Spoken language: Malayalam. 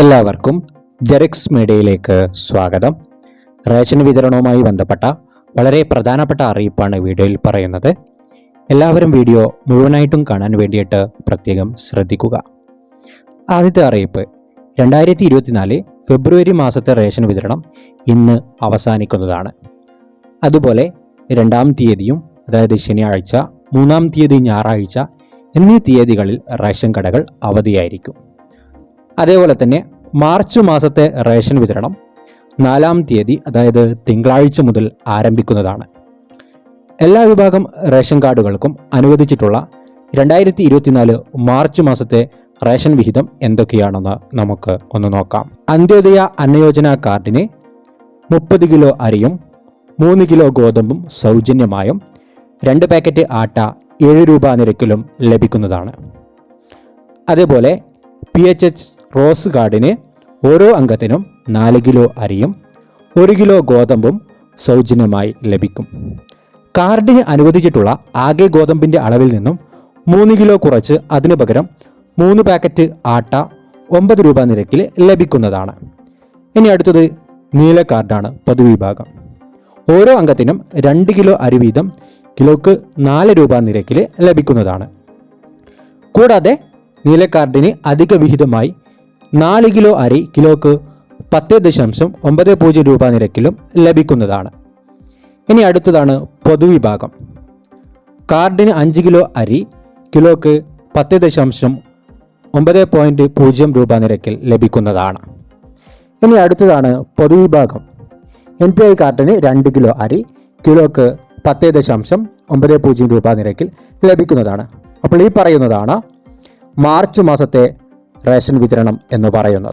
എല്ലാവർക്കും ജെറിക്സ് മീഡിയയിലേക്ക് സ്വാഗതം. റേഷൻ വിതരണവുമായി ബന്ധപ്പെട്ട വളരെ പ്രധാനപ്പെട്ട അറിയിപ്പാണ് വീഡിയോയിൽ പറയുന്നത്. എല്ലാവരും വീഡിയോ മുഴുവനായിട്ടും കാണാൻ വേണ്ടിയിട്ട് പ്രത്യേകം ശ്രദ്ധിക്കുക. ആദ്യത്തെ അറിയിപ്പ് രണ്ടായിരത്തി ഇരുപത്തിനാല് ഫെബ്രുവരി മാസത്തെ റേഷൻ വിതരണം ഇന്ന് അവസാനിക്കുന്നതാണ്. അതുപോലെ രണ്ടാം തീയതിയും അതായത് ശനിയാഴ്ച മൂന്നാം തീയതി ഞായറാഴ്ച എന്നീ തീയതികളിൽ റേഷൻ കടകൾ അവധിയായിരിക്കും. അതേപോലെ തന്നെ മാർച്ച് മാസത്തെ റേഷൻ വിതരണം നാലാം തീയതി അതായത് തിങ്കളാഴ്ച മുതൽ ആരംഭിക്കുന്നതാണ്. എല്ലാ വിഭാഗം റേഷൻ കാർഡുകൾക്കും അനുവദിച്ചിട്ടുള്ള രണ്ടായിരത്തി ഇരുപത്തിനാല് മാർച്ച് മാസത്തെ റേഷൻ വിഹിതം എന്തൊക്കെയാണെന്ന് നമുക്ക് ഒന്ന് നോക്കാം. അന്ത്യോദയ അന്നയോജന കാർഡിന് മുപ്പത് കിലോ അരിയും മൂന്ന് കിലോ ഗോതമ്പും സൗജന്യമായും രണ്ട് പാക്കറ്റ് ആട്ട ഏഴ് രൂപ നിരക്കിലും ലഭിക്കുന്നതാണ്. അതേപോലെ പി എച്ച് എച്ച് റോസ് ഗാർഡിന് ഓരോ അംഗത്തിനും നാല് കിലോ അരിയും ഒരു കിലോ ഗോതമ്പും സൗജന്യമായി ലഭിക്കും. കാർഡിന് അനുവദിച്ചിട്ടുള്ള ആകെ ഗോതമ്പിന്റെ അളവിൽ നിന്നും മൂന്ന് കിലോ കുറച്ച് അതിനു പകരം മൂന്ന് പാക്കറ്റ് ആട്ട ഒമ്പത് രൂപ നിരക്കിൽ ലഭിക്കുന്നതാണ്. ഇനി അടുത്തത് നീല കാർഡാണ് പൊതുവിഭാഗം. ഓരോ അംഗത്തിനും രണ്ട് കിലോ അരി വീതം കിലോക്ക് നാല് രൂപ നിരക്കിൽ ലഭിക്കുന്നതാണ്. കൂടാതെ നീല നീലക്കാർഡിന് അധിക വിഹിതമായി നാല് കിലോ അരി കിലോക്ക് പത്ത് ദശാംശം ഒമ്പത് പൂജ്യം രൂപ നിരക്കിലും ലഭിക്കുന്നതാണ്. ഇനി അടുത്തതാണ് പൊതുവിഭാഗം കാർഡിന് അഞ്ച് കിലോ അരി കിലോക്ക് പത്ത് ദശാംശം ഒമ്പത് പോയിന്റ് പൂജ്യം രൂപ നിരക്കിൽ ലഭിക്കുന്നതാണ്. ഇനി അടുത്തതാണ് പൊതുവിഭാഗം എൻ പി ഐ കാർഡിന് രണ്ട് കിലോ അരി കിലോക്ക് പത്ത് ദശാംശം ഒമ്പത് പൂജ്യം രൂപ നിരക്കിൽ ലഭിക്കുന്നതാണ്. അപ്പോൾ ഈ പറയുന്നതാണ് മാർച്ച് മാസത്തെ റേഷൻ വിതരണം എന്ന് പറയുന്നത്.